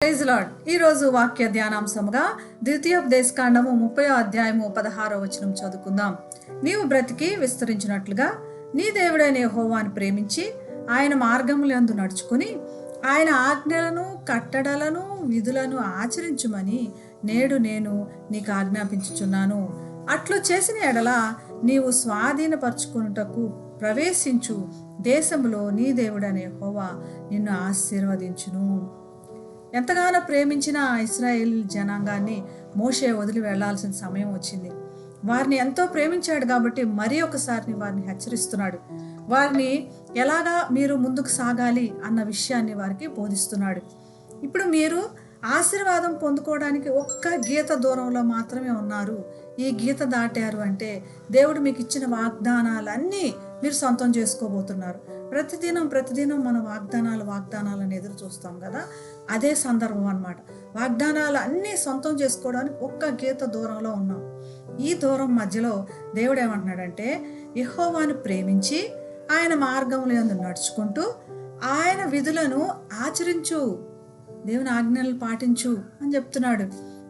Praise ఈరోజు వాక్య ధ్యానాంశముగా ద్వితీయోపదేశకాండము ముప్పై అధ్యాయము పదహారో వచనం చదువుకుందాం. నీవు బ్రతికి విస్తరించినట్లుగా నీ దేవుడైన యెహోవాను ప్రేమించి ఆయన మార్గములందు నడుచుకుని ఆయన ఆజ్ఞలను కట్టడలను విధులను ఆచరించుమని నేడు నేను నీకు ఆజ్ఞాపించుచున్నాను. అట్లు చేసిన ఎడల నీవు స్వాధీనపరచుకున్నటకు ప్రవేశించు. దేశంలో నీ దేవుడనే హోవా నిన్ను ఆశీర్వదించును. ఎంతగానో ప్రేమించిన ఇస్రాయేల్ జనాంగాన్ని మోషే వదిలి వెళ్ళాల్సిన సమయం వచ్చింది. వారిని ఎంతో ప్రేమించాడు కాబట్టి మరీ ఒకసారి వారిని హెచ్చరిస్తున్నాడు. వారిని ఎలాగా మీరు ముందుకు సాగాలి అన్న విషయాన్ని వారికి బోధిస్తున్నాడు. ఇప్పుడు మీరు ఆశీర్వాదం పొందుకోవడానికి ఒక్క గీత దూరంలో మాత్రమే ఉన్నారు. ఈ గీత దాటారు అంటే దేవుడు మీకు ఇచ్చిన వాగ్దానాలన్నీ మీరు సొంతం చేసుకోబోతున్నారు. ప్రతిదినం ప్రతిదినం మన వాగ్దానాలు వాగ్దానాలను ఎదురు చూస్తాం కదా? అదే సందర్భం అన్నమాట. వాగ్దానాలు అన్నీ సొంతం చేసుకోవడానికి ఒక్క గీత దూరంలో ఉన్నాం. ఈ దూరం మధ్యలో దేవుడు ఏమంటున్నాడంటే యహోవాను ప్రేమించి ఆయన మార్గములందు నడుచుకుంటూ ఆయన విధులను ఆచరించు. దేవుని ఆజ్ఞలు పాటించు అని చెప్తున్నాడు.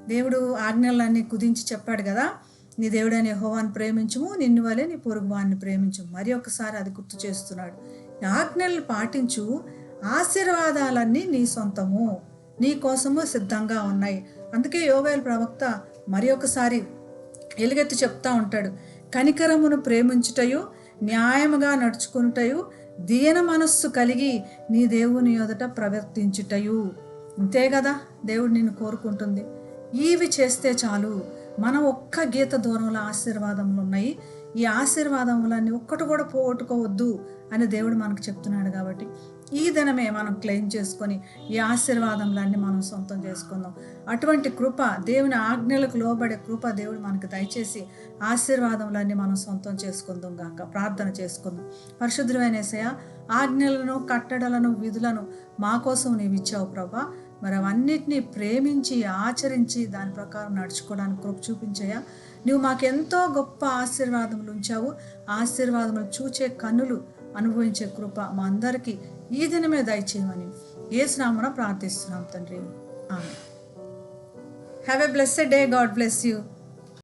దేవుడు ఆజ్ఞలన్నీ కుదించి చెప్పాడు కదా నీ దేవుడైన హోవాన్ని ప్రేమించము నిన్ను వలె నీ పొరుగువాన్ని ప్రేమించు మరి ఒకసారి అది గుర్తు చేస్తున్నాడు. ఆజ్ఞలు పాటించు ఆశీర్వాదాలన్నీ నీ సొంతము నీ కోసము సిద్ధంగా ఉన్నాయి. అందుకే యోవేల్ ప్రవక్త మరి ఒకసారి ఎలుగెత్తి చెప్తా ఉంటాడు. కనికరమును ప్రేమించుటయు న్యాయముగా నడుచుకునుటయు దీన మనస్సు కలిగి నీ దేవుని ఎదుట ప్రవర్తించుటయు. అంతే కదా దేవుడు నిన్ను కోరుకుంటుంది. ఇవి చేస్తే చాలు. మనం ఒక్క గీత దూరంలో ఆశీర్వాదములు ఉన్నాయి. ఈ ఆశీర్వాదములన్నీ ఒక్కటి కూడా పోగొట్టుకోవద్దు అని దేవుడు మనకు చెప్తున్నాడు కాబట్టి ఈ దినమే మనం క్లెయిమ్ చేసుకొని ఈ ఆశీర్వాదములన్నీ మనం సొంతం చేసుకుందాం. అటువంటి కృప దేవుని ఆజ్ఞలకు లోబడే కృప దేవుడు మనకు దయచేసి ఆశీర్వాదములన్నీ మనం సొంతం చేసుకుందాం గాక. ప్రార్థన చేసుకుందాం. పరిశుద్ధమైన ఆజ్ఞలను కట్టడలను విధులను మా కోసం నీవు ఇచ్చావు ప్రభా. మరి అవన్నిటినీ ప్రేమించి ఆచరించి దాని ప్రకారం నడుచుకోవడానికి కృప చూపించాయా నువ్వు మాకెంతో గొప్ప ఆశీర్వాదములు ఉంచావు. ఆశీర్వాదములు చూచే కన్నులు అనుభవించే కృప మా అందరికీ ఈ దినమే దయచేయమని ఏ స్నామన ప్రార్థిస్తున్నాం తండ్రి. ఆమె have a blessed day God bless you